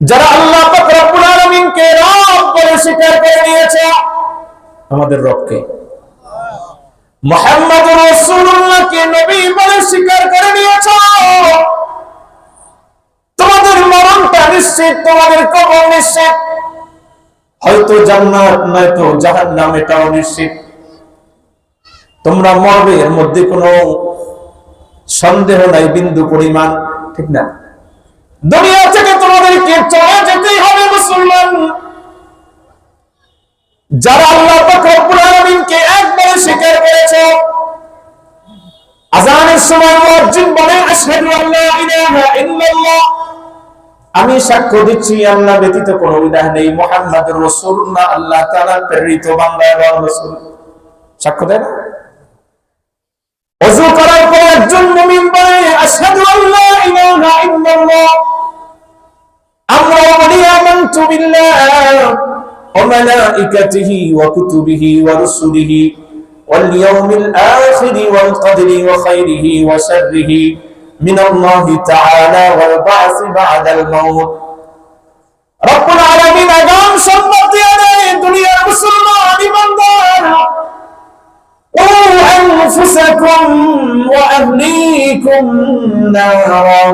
যারা আল্লাহ রব বলে স্বীকার করে নিয়েছে, আমাদের রবকে। মোহাম্মদ রাসূলুল্লাহকে নবী বলে স্বীকার করে নিয়েছে। তোমাদের মরণটা নিশ্চিত, তোমাদের কবর নিশ্চিত। হয়তো জান্নাত নয়তো জাহান্নাম, এটাও নিশ্চিত। তোমরা মরবে, এর মধ্যে কোনো সন্দেহ নাই, বিন্দু পরিমাণ, ঠিক না? দুনিয়া থেকে তোমাদেরকে চলে যেতেই হবে মুসলমান। যারা আল্লাহ পাক একবারে স্বীকার করেছে আজানের সময় মুয়াজ্জিন বলে আমি সাক্ষ্য দিচ্ছি, আল্লাহ ব্যতীত কোনো ইলাহ নেই। মুহাম্মাদুর রাসূলুল্লাহ, আল্লাহ তাআলা প্রেরিত বান্দা এবং সাক্ষ্য দেয় না? অজু করার পর একজন মুমিন বলে, আশহাদু আল্লা ইলাহা ইল্লাল্লাহ। আমরা বলি, আমানতু বিল্লাহ ওয়া মালাইকাতিহি ওয়া কুতুবিহি ওয়া রুসুলিহি ওয়াল ইয়াউমিল আখির ওয়াল কদরি ওয়া খাইরিহি ওয়া শাররিহি মিন আল্লাহ তাআলা ওয়াল বা'স বা'দাল মাউত। রব্বুল আলামিন আগাম সম্পত্তি আনে, দুনিয়ার মুসলমান, ইমানদার। أنفسكم وأهليكم نارا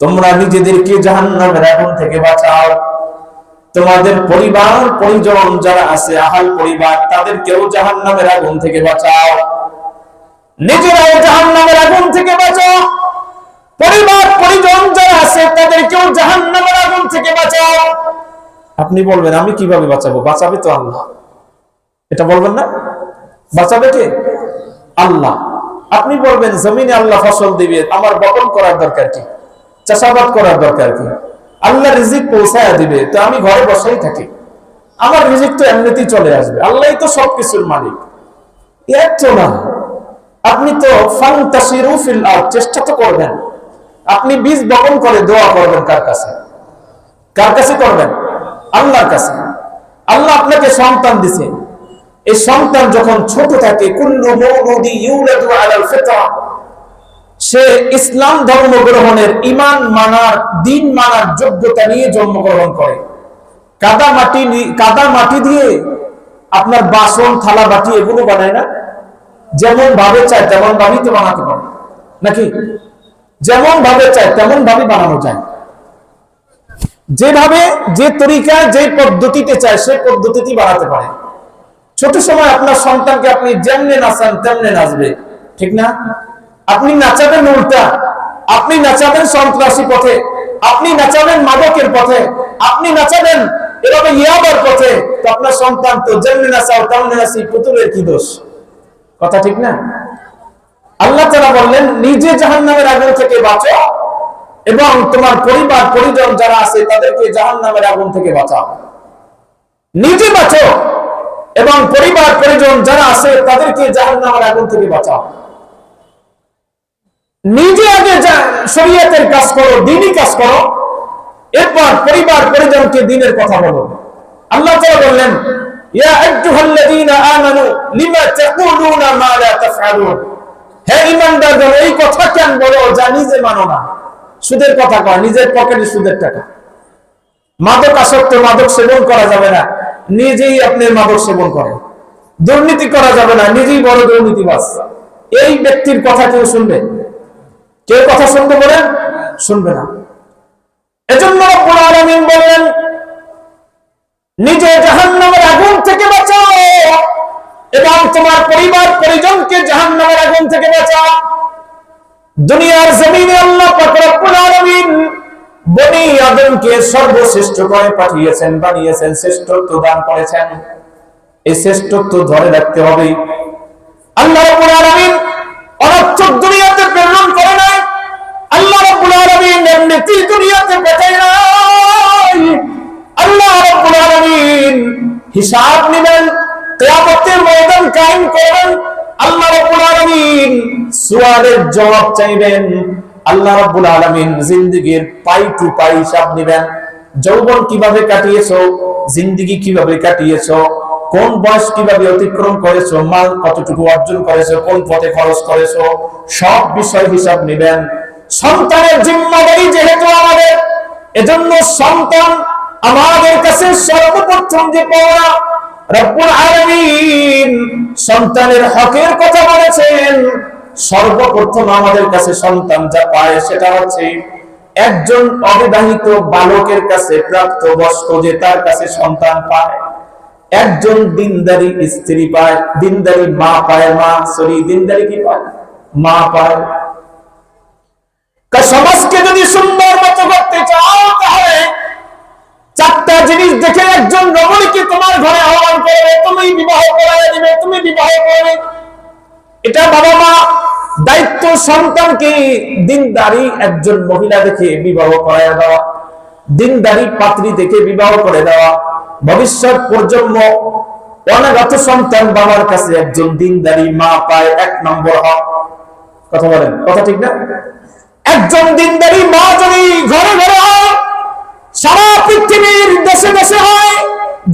তোমরা নিজেদেরকে জাহান্নামের আগুন থেকে বাঁচাও তোমাদের পরিবার পরিজন যারা আছে আহাল পরিবার তাদেরকেও জাহান্নামের আগুন থেকে বাঁচাও নিজেরাও জাহান্নামের আগুন থেকে বাঁচাও পরিবার পরিজন যারা আছে তাদেরকেও জাহান্নামের আগুন থেকে বাঁচাও আপনি বলবেন আমি কিভাবে বাঁচাবো বাঁচাবে তো আল্লাহ এটা বলবেন না বাঁচাবে কে? আল্লাহ। আপনি বলবেন, জমিনে আল্লাহ ফসল দিবে, আমার বপন করার দরকার কি? চাষাবাদ করার দরকার কি? আল্লাহ রিজিক পৌঁছায় দিবে, তো আমি ঘরে বসেই থাকি। আমার রিজিক তো এমনিতেই চলে আসবে। আল্লাহই তো সবকিছুর মালিক। না। আপনি তো ফান্তাসিরু ফিল আরদ, চেষ্টা তো করবেন। আপনি বীজ বপন করে দোয়া করবেন কার কাছে? কার কাছে করবেন? আল্লাহর কাছে। আল্লাহ আপনাকে সন্তান দিছে। এই সন্তান যখন ছোট থাকে সে ইসলাম ধর্ম গ্রহণের ইমান মানার, দিন মানার যোগ্যতা নিয়ে জন্মগ্রহণ করে। কাদা মাটি কাদা মাটি দিয়ে আপনার বাসন, থালা, বাটি এগুলো বানায় না? যেমন ভাবে চায়, তেমন ভাবেই তো বানাতে পারে। নাকি? যেমন ভাবে চায়, তেমন ভাবে বানানো যায়। যেভাবে, যে তরিকা, যে পদ্ধতিতে চায়, সে পদ্ধতিতেই বানাতে পারে। ছোট সময় আপনার সন্তানকে আপনি যেমনে নাচান, তেমনে নাচবে। ঠিক না? আপনি নাচাবেন উল্টা। আপনি নাচাবেন সন্ত্রাসী পথে। আপনি নাচাবেন মাদকের পথে। আপনি নাচাবেন এভাবে ইয়াবার পথে। তো আপনার সন্তান তো যেমনি নাচাও, তেমনি নাচি, পুতুলের কি দোষ? কথা ঠিক না? আল্লাহ তারা বললেন, নিজে জাহান নামের আগুন থেকে বাঁচো এবং তোমার পরিবার, পরিজন যারা আছে তাদেরকে জাহান নামের আগুন থেকে বাঁচাও। নিজে বাঁচো। এবং পরিবার, পরিজন যারা আছে, তাদেরকে জাহান নামের আগুন থেকে বাঁচাও। নিজে আগে শরীয়তের কাজ করো, দিনই কাজ করো। এরপর পরিবার, পরিজনকে দিনের কথা বলো। আল্লাহ তাআলা বললেন মাদক আসক্ত মাদক সেবন করা যাবে না। নিজেই আপনি মাদক সেবন করেন। দুর্নীতি করা যাবে না, নিজেই বড় দুর্নীতিবাজ। এই ব্যক্তির কথা কেউ শুনবে? কেউ কথা শুনবে বলেন শুনবে না। এজন্য বলেন, নিজে জাহান্নামের আগুন থেকে বাঁচাও এবং তোমার পরিবার পরিজনকে জাহান্নামের আগুন থেকে বাঁচাও। দুনিয়ার জমিনে আল্লাহ পাক রব্বুল বনি আদমকে সর্বশ্রেষ্ঠ করে পাঠিয়েছেন, বানিয়েছেন, শ্রেষ্ঠত্ব দান করেছেন। এই শ্রেষ্ঠত্ব ধরে রাখতে হবে। আল্লাহ রাব্বুল আলামিন অনর্থক দুনিয়াতে প্রেরণ করে নাই। আল্লাহ রাব্বুল আলামিন এমনিতেই দুনিয়াতে পাঠায় নাই। আল্লাহ রাব্বুল আলামিন হিসাব নেবেন, কিয়ামতের ময়দান কায়েম করবেন। আল্লাহ রাব্বুল আলামিন সুয়ালের জবাব চাইবেন। আল্লাহ রাব্বুল আলামিন জিন্দেগীর পাই টু পাই হিসাব নেবেন। যৌবন কীভাবে কাটিয়েছো, জিন্দেগি কীভাবে কাটিয়েছো, কোন বয়স কীভাবে অতিক্রম করেছ, মাল কতটুকু অর্জন করেছ, কোন পথে খরচ করেছ, সব বিষয় হিসাব নেবেন। সন্তানের জিম্মাদারি যেহেতু আমাদের, এজন্য সন্তান আমাদের কাছে সর্বপ্রথম যে পাওয়া রব্বুল আলামিন সন্তানের হকের কথা বলেছেন। সর্বপ্রথম আমাদের কাছে সন্তান যা পায় সেটা হচ্ছে একজন অবিবাহিত বালকের কাছে প্রাপ্ত বয়স্ক যে তার কাছে সন্তান পায়। একজন দিনদারি স্ত্রী পায়, দিনদারি মা পায়, মা, সরি, দিনদারি কি পায়? মা পায়। সমাজকে যদি সুন্দর মতো করতে চাও তাহলে চারটা জিনিস দেখে একজন রমণীকে তোমার ঘরে আহ্বান করবে, তুমি বিবাহ করাই দিবে, তুমি বিবাহ করবে। এটা বাবা মা দায়িত্ব সন্তানকে দিনদারি একজন মহিলা দেখে বিবাহ করায় দেওয়া, দিনদারি পাত্রী দেখে বিবাহ করে দেওয়া, ভবিষ্যৎ প্রজন্ম অনাগত সন্তান বাবার কাছে একজন দিনদারি মা পায় এক নম্বর হক। কথা বলেন, কথা ঠিক না? একজন দিনদারি মা যদি ঘরে ঘরে হয়, সারা পৃথিবীর দেশে দেশে হয়,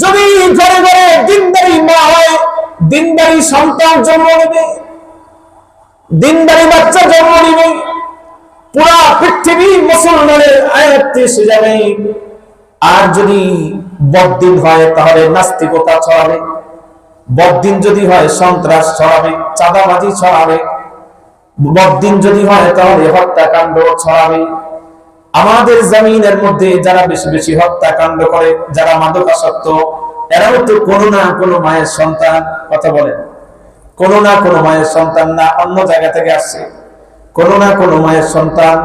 যদি ঘরে ঘরে দিনদারি মা হয়, দিনদারি সন্তান জন্ম নেবে। দিনদারি বাচ্চা জন্ম নেবে। পুরা পৃথিবী মুসলমানের আয়ত্তে এসে যাবে। আর যদি বদিন হয়, তাহলে নাস্তিকতা ছড়াবে। বদিন যদি হয়, সন্ত্রাস ছড়াবে, চাঁদাবাজি ছড়াবে। বদিন যদি হয়, তাহলে হত্যাকাণ্ড ছড়াবে। আমাদের জমিনের মধ্যে যারা বেশি বেশি হত্যাকাণ্ড করে, যারা মাদকাসক্ত, এরাও তো কোনো না কোনো মায়ের সন্তান, কথা বলেন। কোনো না কোনো মায়ের সন্তান না, অন্য জায়গা থেকে আসছে। কোনো না কোনো মায়ের সন্তান।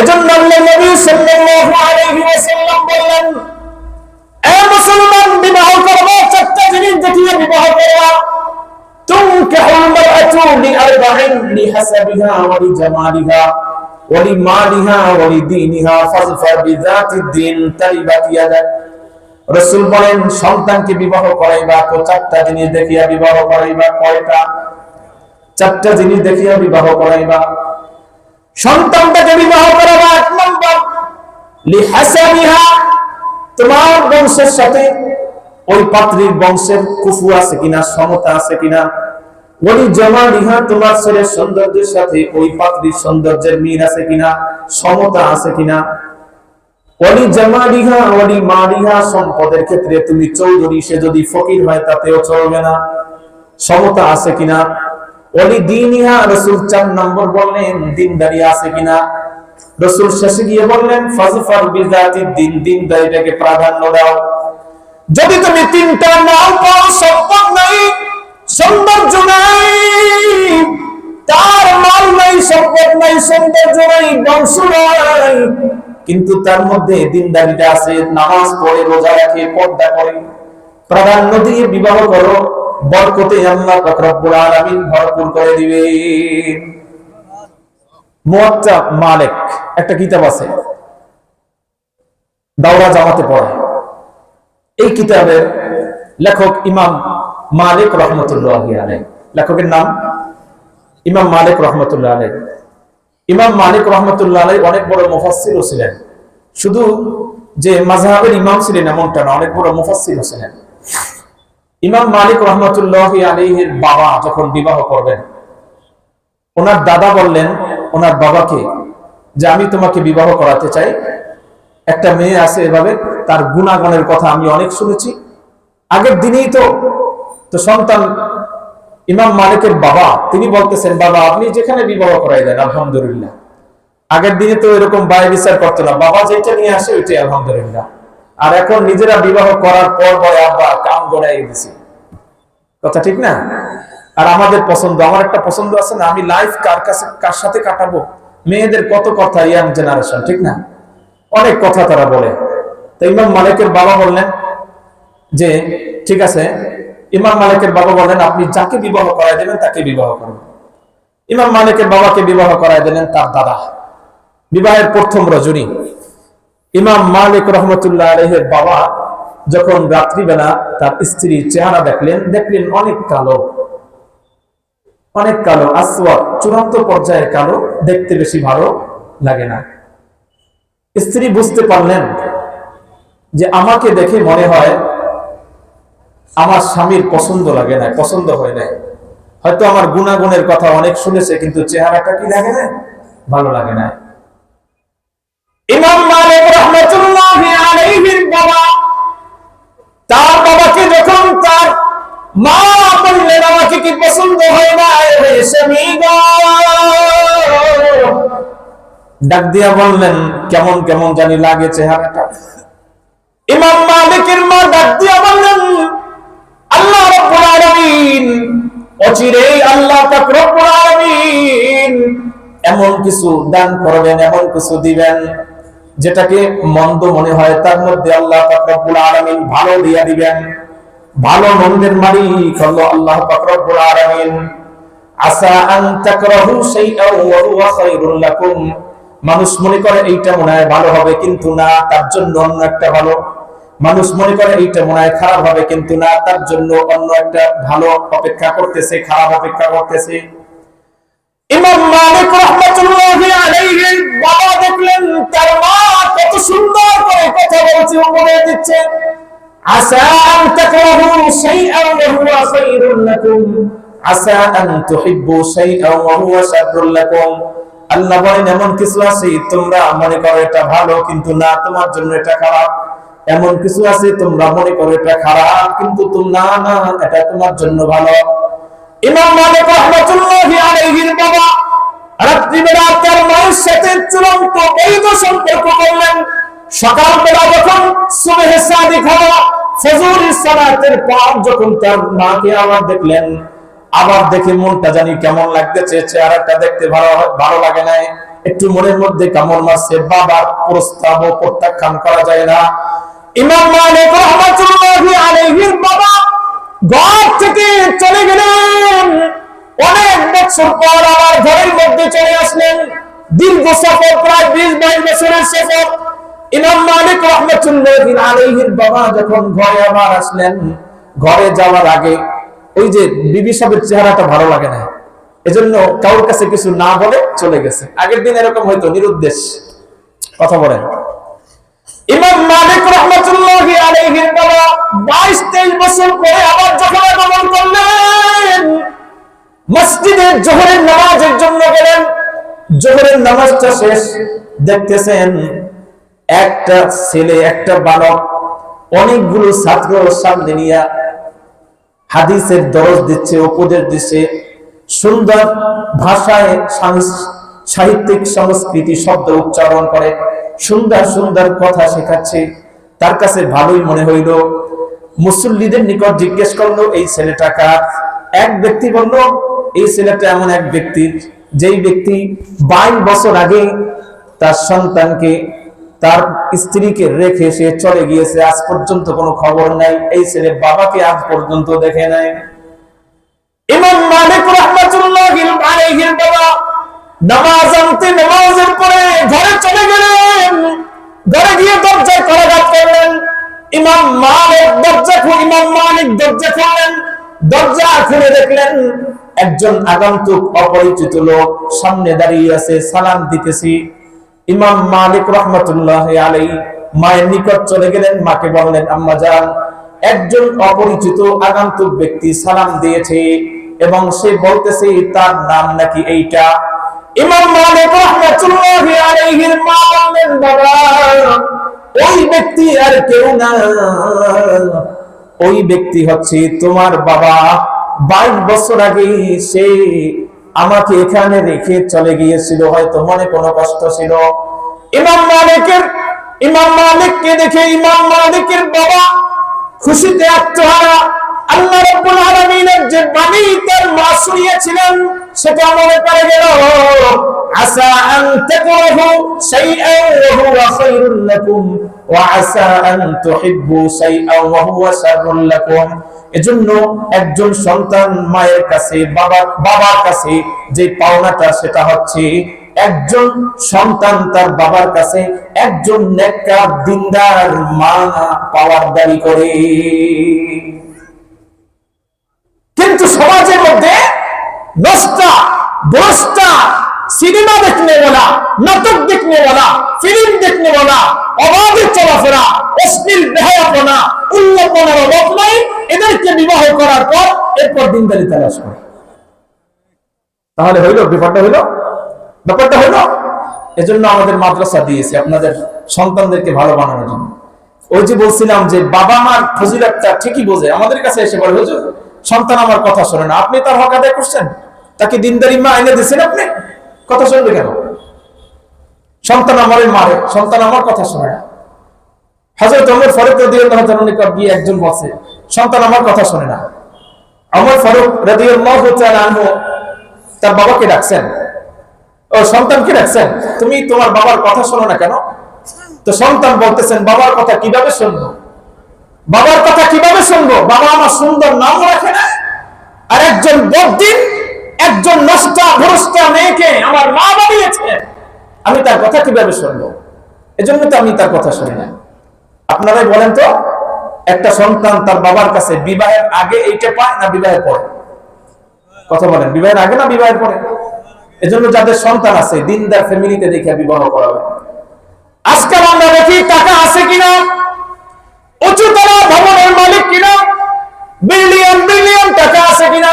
এজন্য আল্লাহ নবী সাল্লাল্লাহু আলাইহি ওয়াসাল্লাম বললেন, এ মুসলমান, বিবাহ জিনিস দেখিয়ে বিবাহ করবা। তুমকাহুল মারআতু লিআরবাইন লিহাসাবিহা ওয়া লিজামালিহা ওয়া লিমালিহা ওয়া রসুল বলেন, সন্তানকে বিবাহ করাইবা, তো চারটা জিনিস দেখিয়া বিবাহ করাইবা, কয়টা? চারটা জিনিস দেখিয়া বিবাহ করাইবা। সন্তানটাকে বিবাহ করাবা এক নম্বর তোমার বংশের সাথে। ওই পাত্রীর বংশের কুফু আছে কিনা, সমতা আছে কিনা? ওই জমা লিহা তোমার ছেলের সৌন্দর্যের সাথে ওই পাত্রীর সৌন্দর্যের মিল আছে কিনা, সমতা আছে কিনা? সম্পদের ক্ষেত্রে তুমি চৌধুরী, সে যদি ফকির হয় তাতেও চলবে না। সমতা আছে কিনা? অলি রসুল চার নম্বর বললেন আছে কিনা? রসুল শেষে গিয়ে বললেন বিজাতি দিন প্রাধান্য দাও। যদি তুমি তিনটা নাও পাও, সম্পদ নাই, সৌন্দর্য নাই, তার মাল নাই, সম্পদ নাই, সৌন্দর্য নাই, বংশ কিন্তু তার মধ্যে দিনদারিটা আছে, নামাজ পড়ে, রোজা রাখে, পর্দা করে। প্রাধান্য দিয়ে বিবাহ করো, বরকতে আল্লাহ রব্বুল আলামিন ভরপুর করে দিবে মুয়াত্তা মালিক, একটা কিতাব আছে। দাওরা জামাতে পড়ে। এই কিতাবের লেখক ইমাম মালিক রহমতুল্লাহ আলাই লেখকের নাম? ইমাম মালিক রহমতুল্লাহ আলাই ইমাম মালিক রহমতুল্লাহ অনেক বড় মুফাসসিরও ছিলেন। শুধু যে মাযহাবের ইমাম ছিলেন এমনটা না, অনেক বড় মুফাসসিরও ছিলেন। ইমাম মালিক রহমতুল্লাহ আলাইহির বাবা যখন বিবাহ করবেন, ওনার দাদা বললেন, ওনার বাবাকে যে আমি তোমাকে বিবাহ করাতে চাই, একটা মেয়ে আছে এভাবে, তার গুণাগণের কথা আমি অনেক শুনেছি। আগের দিনেই তো তো সন্তান ইমাম মালিকের বাবা, তিনি বলতেছেন, বাবা, আপনি যেখানে বিবাহ করাই দেন আলহামদুলিল্লাহ। আগের দিনে তো এরকম বায় বিচার করতো না। বাবা যেটা নিয়ে আসে, ওইটাই আলহামদুলিল্লাহ। আর এখন নিজেরা বিবাহ করার পর পরে আব্বা কাম গড়াই দিছি। কথা ঠিক না? আর আমাদের পছন্দ, আমার একটা পছন্দ আছে না, আমি লাইফ কার কাছে, কার সাথে কাটাবো? মেয়েদের কত কথা ইয়াং জেনারেশন ঠিক না? অনেক কথা তারা বলে। তো ইমাম মালিকের বাবা বললেন যে, ঠিক আছে ইমাম মালিকের বাবা বললেন আপনি যাকে বিবাহ করাই দেবেন, তাকে বিবাহ করবেন ইমাম মালিকের বাবাকে বিবাহ করাই দিলেন তার দাদা। বিবাহের প্রথম রজনী। ইমাম মালিক রহমতুল্লাহ আলহের বাবা যখন রাত্রিবেলা তার স্ত্রীর চেহারা দেখলেন দেখলেন অনেক কালো। অনেক কালো, আসওয়াদ, চূড়ান্ত পর্যায়ের কালো, দেখতে বেশি ভালো লাগে না। স্ত্রী বুঝতে পারলেন যে আমাকে দেখে মনে হয় আমার স্বামীর পছন্দ লাগে না, পছন্দ হয় না হয়তো আমার গুণাগুণের কথা অনেক শুনেছে, কিন্তু চেহারাটা কি লাগে না? ভালো লাগে না। ইমাম তার বাবাকে যখন তার মা বললেন আমাকে কি পছন্দ হয় না? রে স্বামী গো?" ডাক দিয়া বললেন, কেমন কেমন জানি লাগে চেহারাটা। ইমাম মালিকের মা ডাক দিয়া বললেন অচিরেই আল্লাহ আলামিন এমন কিছু দান করবেন, এমন কিছু দিবেন, যেটাকে মন্দ মনে হয়, তার মধ্যে আল্লাহ পাক রব্বুল ভালো দিয়া দিবেন। ভালো মন্দের মালিক হলো আল্লাহ পাক রব্বুল আলামিন। আসা আন তাকরাহু শাইআন ওয়া হুয়া লাকুম। মানুষ মনে করে এইটা মনে হয় ভালো হবে, কিন্তু না, তার জন্য অন্য একটা ভালো মানুষ মনে করে এইটা মনে হয় খারাপ হবে, কিন্তু না, তার জন্য অন্য একটা ভালো অপেক্ষা করতেছে, খারাপ অপেক্ষা করতেছে। আল্লাহ বলেন, এমন কিছু আছে, তোমরা মনে করো এটা ভালো, কিন্তু না, তোমার জন্য এটা খারাপ। এমন কিছু আছে, তোমরা মনে করো এটা খারাপ, কিন্তু তোমরা না এটা তোমার জন্য ভালো। ইমাম মালিক রহমাতুল্লাহি আলাইহির বাবা আবার দেখে মনটা জানি কেমন লাগতেছে, চেহারাটা দেখতে ভালো ভালো লাগে নাই। একটু মনের মধ্যে কেমন মারছে, বাবার প্রস্তাব প্রত্যাখ্যান করা যায় না। ইমাম মালিক আলাইহির বাবা ঘর থেকে চলে গেলেন। অনেক বছর পর আবার ঘরের মধ্যে চলে আসলেন। দীর্ঘ সফর, প্রায় বিশ বাইশ বছরের সফর। ইমাম মালিক রহমতুল্লাহ আলাইহির বাবা যখন ঘরে আবার আসলেন, ঘরে যাওয়ার আগে ওই যে বিবি সাহেবের চেহারাটা ভালো লাগে না। এজন্য কারোর কাছে কিছু না বলে চলে গেছে। আগের দিন এরকম হয়তো নিরুদ্দেশ। কথা বলেন। ইমাম মালিক রহমতুল্লাহ আলাইহির বাবা 22 23 বছর পরে আবার যখন আগমন করলেন, মসজিদে জোহরের নামাজের জন্য গেলেন। জোহরের নামাজটা শেষ, দেখতেছেন একটা ছেলে, একটা বালক, অনেকগুলো ছাত্র সামনে নিয়ে হাদিসের দরজ দিচ্ছে, উপদেশ দিচ্ছে। সুন্দর ভাষায় সাহিত্যিক সংস্কৃতি শব্দ উচ্চারণ করে। সুন্দর সুন্দর কথা শেখাচ্ছে। তার কাছে ভালোই মনে হইল। মুসল্লিদের নিকট জিজ্ঞেস করল, এই ছেলেটা কার? এক ব্যক্তি বলল, এই ছেলেটা এমন এক ব্যক্তির যেই ব্যক্তি বাইশ বছর আগে তার সন্তানকে, তার স্ত্রীকে রেখে সে চলে গিয়েছে। আজ পর্যন্ত কোনো খবর নাই। এই ছেলে বাবাকে আজ পর্যন্ত দেখে নাই। ইমাম মালিক রাহমাতুল্লাহ আলাইহির বাবা নামাজ আনতে নামাজের পরে ঘরে চলে গেলেন। ঘরে গিয়ে দরজায় করাঘাত করলেন ইমাম মালিক দরজা খুলে ইমাম মালিক দরজা খুললেন। দরজা খুলে দেখলেন একজন আগন্তুক অপরিচিত লোক সামনে দাঁড়িয়ে আছে, সালাম দিতেছি। ইমাম মালিক রহমতুল্লাহ আলাই মায়ের নিকট চলে গেলেন, মাকে বললেন, আম্মা যান একজন অপরিচিত আগন্তুক ব্যক্তি সালাম দিয়েছে এবং সে বলতেছে, তার নাম নাকি এইটা? ইমাম মালিক রহমতুল্লাহ আলাইহির মা বাবা ওই ব্যক্তি আর কেউ না। ওই ব্যক্তি হচ্ছে তোমার বাবা। বাইশ বছর আগে সে আমাকে এখানে রেখে চলে গিয়েছিল, হয়তো মনে কোনো কষ্ট ছিল। ইমাম মালিকের, ইমাম মালিককে দেখে ইমাম মালিকের বাবা খুশিতে আত্মহারা। আল্লাহ রাব্বুল আলামিনের যে বাণী, তার মা শুনিয়েছিলেন সেটা মনে পড়ে গেল। এজন্য একজন সন্তান মায়ের কাছে বাবার বাবার কাছে যে পাওনাটা, সেটা হচ্ছে একজন সন্তান তার বাবার কাছে একজন নেককার, দিনদার মা পাওয়ার দাবি করে। কিন্তু সমাজের মধ্যে নষ্টা ভ্রষ্টা সিনেমা দেখনে वाला নাটক দেখনে वाला ফিল্ম দেখনে वाला অবাধে চলাফেরা অশ্লীল বেহায়াপনা উল্লপনার অভাব নাই এদেরকে বিবাহ করার পর এরপর দিনদারি তালাশ করে তাহলে হইল ব্যাপারটা হইল ব্যাপারটা হইল এজন্য আমাদের মাদ্রাসা দিয়েছি আপনাদের সন্তানদেরকে ভালো বানানোর জন্য ওই যে বলছিলাম যে বাবা মার ফজিলাতটা ঠিকই বোঝে আমাদের কাছে এসে বলে হুজুর সন্তান আমার কথা শোনে না আপনি তার হক আদায় করছেন তাকে দিনদারি মা এনে দিয়েছেন আপনি? কথা শুনবে কেন? সন্তান আমারে মারে, সন্তান আমার কথা শোনে না হাজরত অমর ফারুক রাদিয়াল্লাহু নিকট গিয়ে একজন বসে সন্তান আমার কথা শোনে না। অমর ফারুক রাদিয়াল্লাহু তাআলা আনহু তার বাবাকে ডাকছেন। ও, সন্তানকে ডাকছেন? তুমি তোমার বাবার কথা শোনো না কেন? তো সন্তান বলতেছেন, বাবার কথা কীভাবে শুনব? বাবার কথা কীভাবে শুনব? বাবা আমার সুন্দর নাম রাখে না? আর একজন বদিন একজন নষ্টা, ভ্রষ্টা মেয়েকে আমার মা বানিয়েছে। আমি তার কথা কীভাবে শুনব? এজন্য তো আমি তার কথা শুনি না। আপনারাই বলেন তো, একটা সন্তান তার বাবার কাছে বিবাহের আগে এইটা পায় না বিবাহের পরে? কথা বলেন, বিবাহের আগে না বিবাহের পরে? এজন্য যাদের সন্তান আছে, দিনদার ফ্যামিলিতে দেখে বিবাহ করাবে। আজকাল আমরা দেখি টাকা আছে কিনা উচ্চতলা ভবনের মালিক কিনা, বিলিয়ন বিলিয়ন টাকা আছে কিনা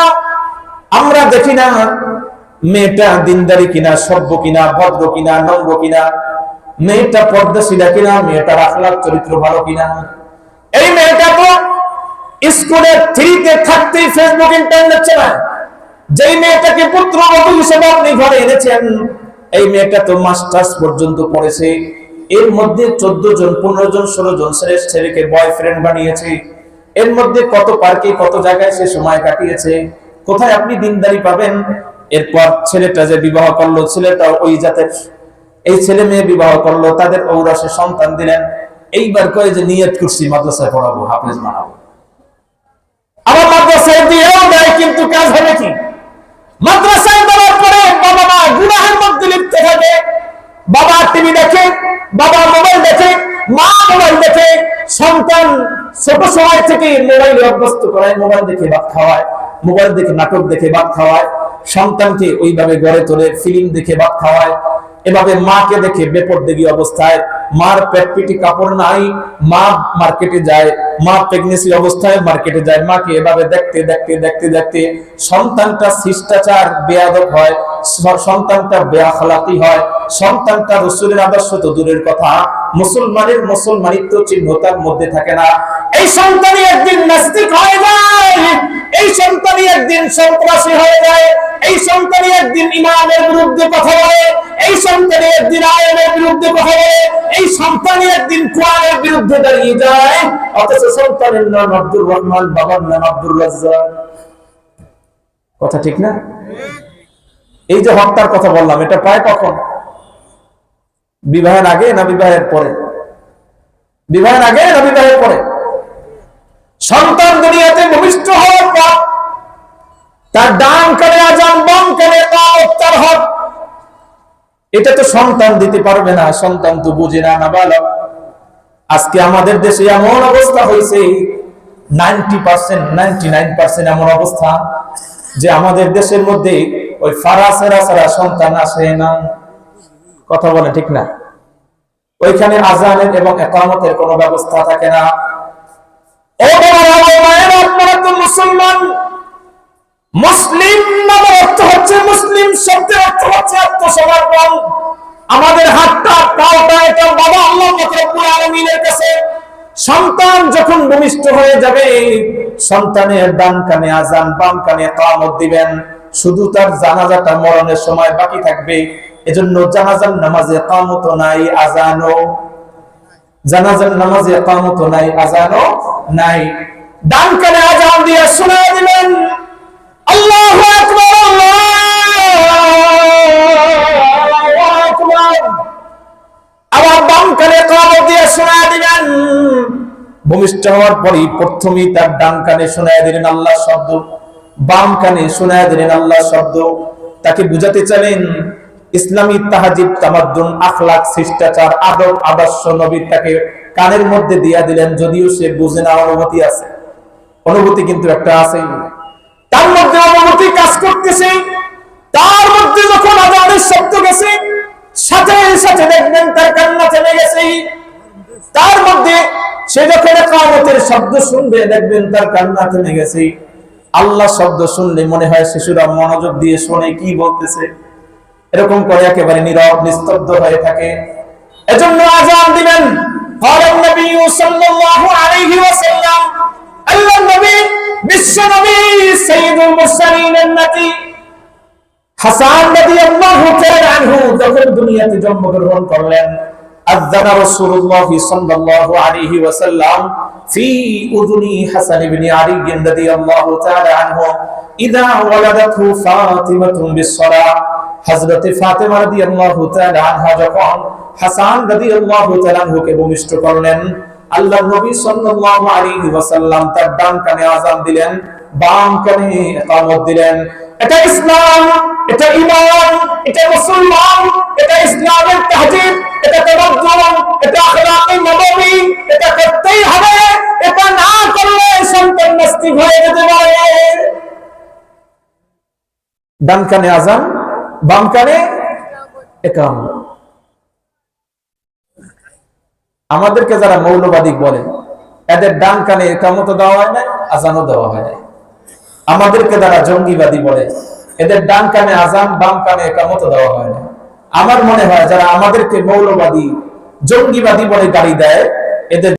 আমরা দেখি না, মেয়েটা দিনদারি কিনা, সভ্য কিনা, ভদ্র কিনা, নম্র কিনা, মেয়েটা পর্দাশীলা কিনা, মেয়েটার আখলাক চরিত্র ভালো কিনা। এই মেয়েটা তো স্কুলের থ্রিতে থাকতেই ফেসবুক ইন্টারনেট চালায়। যেই মেয়েটাকে পুত্রবধূ হিসেবে আপনি ঘরে এনেছেন, এই মেয়েটা তো মাস্টার্স পর্যন্ত পড়েছে। এর মধ্যে চোদ্দ জন, পনেরো জন, ষোলো জন ছেলে ছেলেকে বয়ফ্রেন্ড বানিয়েছে। এর মধ্যে কত পার্কে, কত জায়গায় সে সময় কাটিয়েছে? কোথায় আপনি দিনদারি পাবেন? এরপর ছেলেটা যে বিবাহ করল, ছেলেটা ওই জাতের, এই ছেলে মেয়ে বিবাহ করল, তাদের ঔরাসে সন্তান দিলেন। এইবার কয়ে যে নিয়ত করছি, মাদ্রাসায় পড়াবো, হাফেজ আবার মাদ্রাসায় দিয়েও দেয়, কিন্তু কাজ হবে কি? মাদ্রাসায় দেওয়ার পরে বাবা মা গুনাহের মধ্যে লিপ্ত থাকে। বাবা টিভি দেখে, বাবা মোবাইল দেখে, মা মোবাইল দেখে, সন্তান ছোট সময় থেকে মোবাইলে অভ্যস্ত করায়, মোবাইল দেখে ভাত খাওয়ায়। মোবাইল দেখে, নাটক দেখে ভাত খাওয়ায়। সন্তানকে ওইভাবে গড়ে তোলে ফিল্ম দেখে ভাত খাওয়ায়। এভাবে মাকে দেখে বেপর দেখি অবস্থায়। মার পেট কাপড় নাই, মা মার্কেটে যায়। মা প্রেগনেন্সি অবস্থায় মার্কেটে যায়। মাকে এভাবে দেখতে দেখতে দেখতে দেখতে সন্তানটা শিষ্টাচার বেয়াদব হয়। সন্তানটা বেআখলাকি হয় সন্তানটা রসুলের আদর্শ তো দূরের কথা, মুসলমানের মুসলমানিত্ব চিহ্ন তার মধ্যে থাকে না। এই সন্তানই একদিন নাস্তিক হয়ে যায়, এই সন্তানই একদিন সন্ত্রাসী হয়ে যায়, এই সন্তানই একদিন ইমামের বিরুদ্ধে কথা বলে, এই সন্তানই একদিন আয়নের বিরুদ্ধে কথা বলে, এই সন্তানই একদিন কোরআনের বিরুদ্ধে দাঁড়িয়ে যায়। অথচ সন্তানের নাম আব্দুর রহমান, বাবার নাম আব্দুর রাজ্জাক। কথা ঠিক না? এই যে হত্যার কথা বললাম, এটা পায় কখন? বিবাহের আগে না বিবাহের পরে? বিবাহের আগে না বিবাহের পরে? সন্তান দুনিয়াতে ভূমিষ্ঠ হওয়ার পর তার ডান কানে আজান, বাম কানে তার হক। এটা তো সন্তান দিতে পারবে না, সন্তান তো বুঝে না না বালক আজকে আমাদের দেশে এমন অবস্থা হয়েছে, ninety percent, ninety nine percent এমন অবস্থা যে আমাদের দেশের মধ্যে ওই ফারা সেরা সেরা সন্তান আসে না। কথা বলে ঠিক না। ওইখানে আজানের এবং একামতের কোনো ব্যবস্থা থাকে না। তো মুসলমান। মুসলিম অর্থ হচ্ছে মুসলিম শব্দের অর্থ হচ্ছে আমাদের হাতটা বাবা কাছে। সন্তান যখন ভূমিষ্ঠ হয়ে যাবে, সন্তানের ডান কানে আজান বাম কানে কামত দিবেন। শুধু তার জানাজাটা মরণের সময় বাকি থাকবে। এজন্য জানাজার নামাজে কামত নাই, আজানও জানাজার নামাজে কামত নাই, আজানও নাই। ডান কানে আজান দিয়ে শোনা দিলেন, আল্লাহু আকবার আল্লাহু আকবার। আবার বাম কানে কামত দিয়ে শোনা দিলেন, ভূমিষ্ঠ হওয়ার পরই প্রথমেই তার ডান কানে শোনায় দিলেন আল্লাহ শব্দ। বাম কানে শোনায় দিলেন আল্লাহ শব্দ। তাকে বুঝাতে চাইলেন, ইসলামী তাহাজিব, তামাদ্দুন, আখলাক, শিষ্টাচার, আদব, আদর্শ নবীর তাকে কানের মধ্যে দিয়া দিলেন, যদিও সে বুঝে না, অনুভূতি আছে। অনুভূতি কিন্তু একটা আছে। তার মধ্যে অনুভূতি কাজ করতেছে। তার মধ্যে যখন আজানের শব্দ গেছে, সাথে সাথে দেখবেন তার কান্না থেমে গেছে। তার মধ্যে সে যখন কামতের শব্দ শুনবে, দেখবেন তার কান্না থেমে গেছে। আল্লাহ শব্দ শুনলে মনে হয় শিশুরা মনোযোগ দিয়ে শোনে কি বলতেছে। এরকম করে একেবারে নীরব, নিস্তব্ধ হয়ে থাকে। এজন্য আজান দিবেন। হাসান যখন দুনিয়াতে জন্মগ্রহণ করলেন আযানা হযরত ফাতিমা রাদিয়াল্লাহু তাআলা আনহা যখন হাসান রাদিয়াল্লাহু তাআলা আনহুকে ভূমিষ্ঠ করলেন আল্লাহ নবী সাল্লাল্লাহু আলাইহি ওয়াসাল্লাম তার ডান কানে আযান দিলেন বাম এটা এটা ঈমান, এটা মুসলমান, এটা ইসলামের তাহজিব, এটা তামাদ্দুন এটা আখলাকে নববী এটা করতেই হবে, এটা না করলে সন্তান নাস্তিক যেতে পারে। ডান কানে আযান, বাম কানে ইকামত আমাদেরকে যারা মৌলবাদী বলে, এদের ডান কানে একামত দেওয়া হয় না আজানও দেওয়া হয় না আমাদেরকে তারা জঙ্গিবাদী বলে, এদের ডান কানে আজান, বাম কানে একামত দেওয়া হয় না। আমার মনে হয় যারা আমাদেরকে মৌলবাদী, জঙ্গিবাদী বলে গাড়ি দেয়, এদের